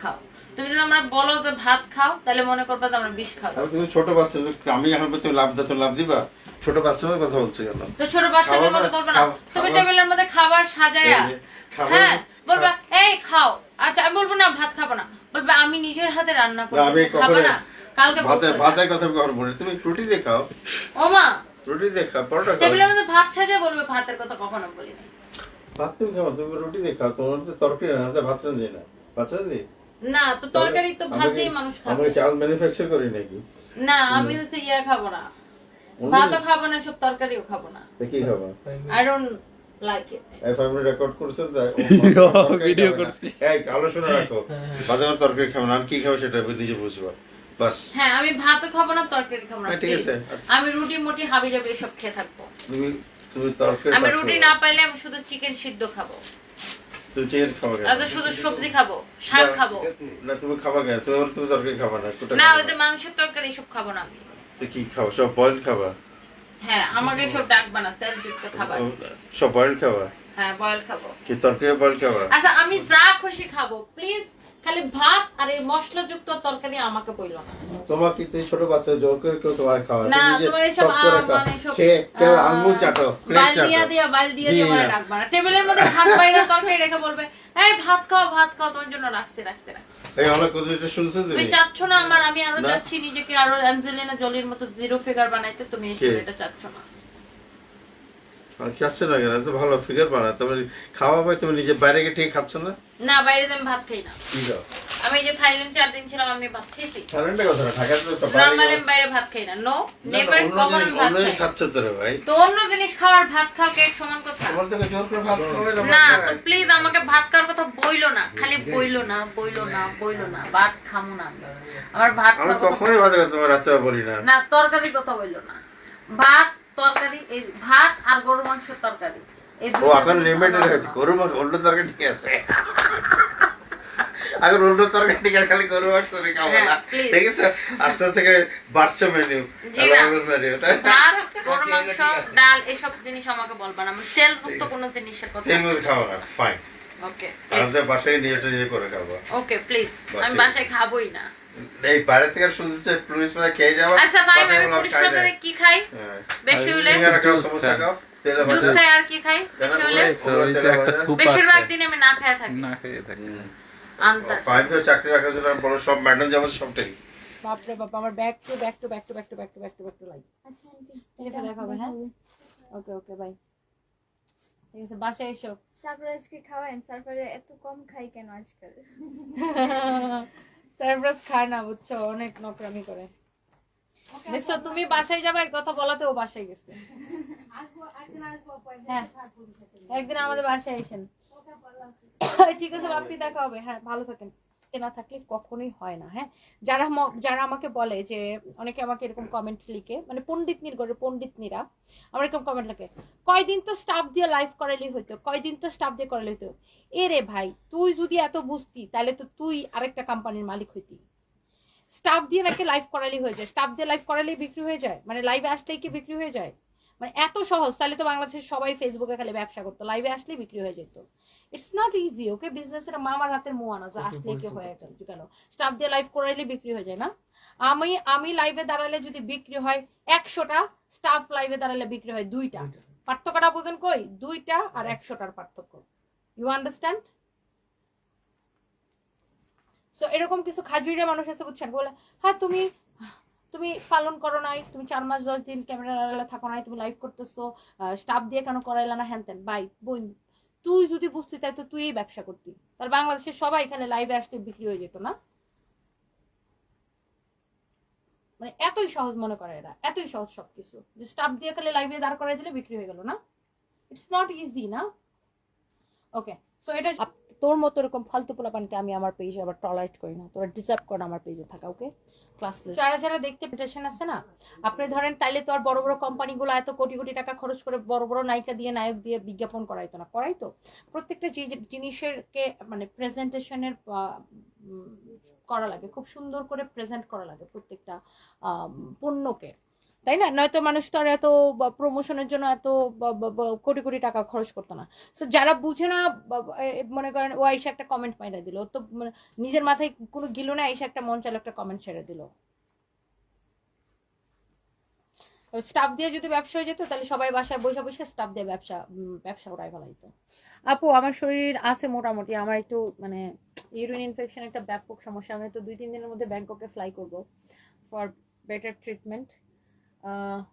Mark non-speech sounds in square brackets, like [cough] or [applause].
খাও। তুমি যদি আমরা বলো যে ভাত খাও তাহলে মনে করবে যে আমরা বিষ খাও আমি তুমি ছোট বাচ্চা যে আমি এখন তুমি লাভ দাও লাভ দিবা। ছোট বাচ্চা হয়ে কথা বলছো কেন? তো ছোট বাচ্চাদের মধ্যে বলবে না। তুমি টেবিলের মধ্যে খাবার সাজায়া হ্যাঁ বলবা এই খাও। আচ্ছা আমি বলব না ভাত খাব না। বলবে আমি নিজের হাতে রান্না না, আমি খাব না। কালকে ভাতে ভাতের কথা আমি বলি তুমি রুটি দিয়ে খাও। ও মা! রুটি দিয়ে খাও পরোটা খাও। টেবিলের মধ্যে ভাত সাজিয়ে বলবে ভাতের কথা কখনো বলিনি। ভাত তুমি খাও তুমি রুটি দিয়ে খাও। তোমার তো তরকারি না ভাত রান্ধি না। ভাত রান্ধি না তো তরকারি তো ভাত দিয়ে মানুষ খাবে। আমাকে চাল ম্যানুফ্যাকচার করি নাকি? না আমি হচ্ছে ইয়া খাব না। ভাতও খাব না সব তরকারিও খাব না। কি খাবা? আই ডোন্ট লাইক ইট এফ আমি রেকর্ড করছেন ভিডিও করছি। এই আলোচনা রাখো। মাঝে মাঝে তরকারি খাব না আর কি খাব সেটা নিজে বুঝবা বাস। হ্যাঁ আমি ভাতও খাব না তরকারি খাব না হ্যাঁ, ঠিক আছে। আমি রুটি মুটি হাবি যাবে এসব খেয়ে থাকব। তুমি তুমি তরকারি আমি রুটি না পাইলে আমি শুধু চিকেন সিদ্ধ খাব। তুমি চিকেন খাবা কেন? শুধু সবজি খাব শাক খাব। না তুমি খাবা কেন? তুমি তুমি তরকারি খাবা না না ওই যে মাংসের তরকারি সব খাব না আমি। তো কি খাবা? সব বয়েল খাবা? হ্যাঁ আমাকে সব ডাক বানা তেল যুক্ত খাবার। সব বয়েল খাবা? হ্যাঁ বয়েল খাব। কি তরকারি বয়েল খাবা? আচ্ছা আমি যা খুশি খাব প্লিজ খালি ভাত আর এই মশলাযুক্ত তরকারি আমাকে বইলো না। তোমার কি তুই ছোট বাচ্চা জোর করে কেউ তোমার খাওয়া না। তোমার এসব আ, খাও। মানে সব কেউ আঙ্গুল চাটো প্লেট বাল দিয়া দিয়া বাল দিয়া দিয়া না। ডাকবা না। টেবিলের মধ্যে ভাত বাইরে তরকারি রেখে বলবে এই ভাত খাও ভাত খাও তোমার জন্য রাখছি রাখছি রাখছি। এই অনেক কথা এটা শুনছো তুমি? চাচ্ছ না আমার আমি আরও। চাচ্ছি নিজেকে আরও অ্যাঞ্জেলিনা জলির মতো জিরো ফিগার বানাইতে তুমি এই এটা চাচ্ছ না। খাচ্ছে না কেন? তো ভালো ফিগার বানা তুমি খাওয়া পাই তুমি নিজে বাইরে গিয়ে ঠিক খাচ্ছ না? না বাইরে আমি ভাত খাই না। কি খাও? আমি যে থাইল্যান্ড চার দিন ছিলাম আমি ভাত খেয়েছি। থাইল্যান্ডের কথা না ঢাকাতে তো নর্মালি আমি বাইরে ভাত খাই না। নো নেভার কখনো ভাত খাই না। খাচ্ছ তো রে ভাই। তো অন্য জিনিস খাওয়ার ভাত খাও কে সমান কথা? তোমার থেকে জোর করে ভাত খাওয়াই না না তো প্লিজ আমাকে ভাত খাওয়ার কথা বইলো না খালি বইলো না বইলো না বইলো না ভাত খামু না আমি। আমার ভাত আমি কখনোই ভাত তোমার রাতে বলি না। না তরকারি কথা বইলো না। ভাত তরকারি এই ভাত আর গরু মাংসের তরকারি। ও জিনিস লিমিটেড হয়েছে গরু মাংস অন্য তরকারি ঠিক আছে। [laughs] এখন অন্য তরকারি ঠিক আছে খালি গরু মাংস খাব হ্যাঁ, না ঠিক আছে? আস্তে আস্তে করে বাড়ছে মেনু। মেনু গরু মাংস ডাল এসব জিনিস আমাকে বলবা না তেলযুক্ত কোনো জিনিসের কথা তেল খাব না ফাইন ওকে আমাদের বাসায় নিয়ে এটা করে খাব। ওকে প্লিজ আমি বাসায় খাবোই না। এই বাইরে থেকে শুনছে পুলিশ মানে খেয়ে যাব আচ্ছা ভাই আমি পুলিশ খাই কি খাই? হ্যাঁ। বেশি হলে? সিঙ্গারা খাও, জুস সমোসা খান। খাও, তেলে জুস ভাজা। খাই আর কি খাই? বেশি হলে? বলে? তো ওই যে একটা স্যুপ বেশিরভাগ দিন আমি না খায় থাকি। না খেয়ে থাকি। ফাইভ চাকরি রাখার জন্য বড় সব ম্যাডাম যাব সবটাই বাপরে বাপ আমার back to back to back to back to back to back to back to like আচ্ছা আন্টি ঠিক আছে দেখা হবে হ্যাঁ? ওকে ওকে বাই ঠিক আছে বাসায় এসো। সারপ্রাইজকে খাওয়ান সারপ্রাইজ এত কম খাই কেন আজকাল? সারপ্রাইজ খায় না বুঝছ? অনেক নকরামি করে। দেখছ তুমি বাসায় যাবে কথা বলাতে ও বাসায় গেছে। হ্যাঁ। একদিন আমাদের বাসায় এসেন। ঠিক আছে বাপি দেখা হবে। হ্যাঁ ভালো থাকেন। এ না থাকলে কখনোই হয় না হ্যাঁ? যারা যারা আমাকে বলে যে, অনেকে আমাকে এরকম কমেন্ট লিখে মানে পণ্ডিতনির ঘরে পণ্ডিতনিরা, আমার এরকম কমেন্ট লিখে, কয়দিন তো স্টাফ দিয়ে লাইভ করালেই হইতো, কয়দিন তো স্টাফ দিয়ে করালে হইতো? এ রে ভাই, তুই যদি এত বুঝতি, তাহলে তো তুই আরেকটা কোম্পানির মালিক হইতি। স্টাফ দিয়ে নাকি লাইভ করালেই হয়ে যায় স্টাফ দিয়ে লাইভ করালেই বিক্রি হয়ে যায় মানে লাইভে আসলেই কি বিক্রি হয়ে যায়? মানে এত সহজ তাহলে তো বাংলাদেশের সবাই ফেসবুকে খালি ব্যবসা করতো লাইভে আসলে বিক্রি হয়ে যেত। ইটস নট ইজি ওকে বিজনেসের মামার হাতের মোয়ানা যে আসলে কি হয়ে গেল কেন? স্টাফ দিয়ে লাইভ করাইলে বিক্রি হয়ে যায় না। আমি আমি লাইভে দাঁড়ালে যদি বিক্রি হয় একশোটা স্টাফ লাইভে দাঁড়ালে বিক্রি হয় দুইটা। পার্থক্যটা বুঝেন কই? দুইটা আর একশোটার পার্থক্য। ইউ আন্ডারস্ট্যান্ড সো এরকম কিছু খাজুরিয়া মানুষ আছে বুঝছেন? বলে হ্যাঁ তুমি তুমি পালন করো নাই, তুমি চার মাস, দশ দিন ক্যামেরা আড়ালে থাকো নাই, তুমি লাইভ করতেছো স্টাফ দিয়ে কেন করাইলা না, হ্যান ত্যান বাই বই তুই যদি বুঝতি তাই তো তুই ব্যবসা করতি। তার বাংলাদেশের সবাই এখানে লাইভে আসলে বিক্রি হয়ে যেত না? মানে এতই সহজ মনে করে এরা, এতই সহজ সবকিছু। যে স্টাফ দিয়ে খালি লাইভে দাঁড় করাই দিলে বিক্রি হয়ে গেল না? ইটস নট ইজি না? ওকে সো এটা তোর মতো এরকম ফালতু পোলাপানকে আমি আমার পেজে আবার টলারেট করি না। তোরা ডিজার্ভ কর আমার পেজে থাকা ওকে ক্লাসলেস যারা যারা দেখতে পেটেশন আছে না, আপনি ধরেন তাইলে তো আর বড় বড় কোম্পানিগুলো এত কোটি কোটি টাকা খরচ করে বড় বড় নায়িকা দিয়ে, নায়ক দিয়ে বিজ্ঞাপন করাইতো না, করাইতো? প্রত্যেকটা যে- জিনিসের কে মানে প্রেজেন্টেশনের করা লাগে, খুব সুন্দর করে প্রেজেন্ট করা লাগে প্রত্যেকটা পণ্যকে। তাই না? নয়তো মানুষ তো আর এত প্রমোশনের জন্য এত কোটি কোটি টাকা খরচ করতো না। সো যারা বুঝে না মনে করেন ও আইসা একটা কমেন্ট মাইরা দিল। তো মানে নিজের মাথায় কোনো গিলো না, আইসা একটা মন চাইলো একটা কমেন্ট ছেড়ে দিল। স্টাফ দিয়ে যদি ব্যবসা হয়ে যেত, তাহলে সবাই বাসায় বসে বসে স্টাফ দিয়ে ব্যবসা ব্যবসা করাই ফেলাইতো আপু, আমার শরীর আছে মোটামুটি। আমার একটু মানে ইউরিন ইনফেকশন একটা ব্যাপক সমস্যা। আমি তো দুই, তিন দিনের মধ্যে ব্যাংককে ফ্লাই করব ফর বেটার ট্রিটমেন্ট 嗯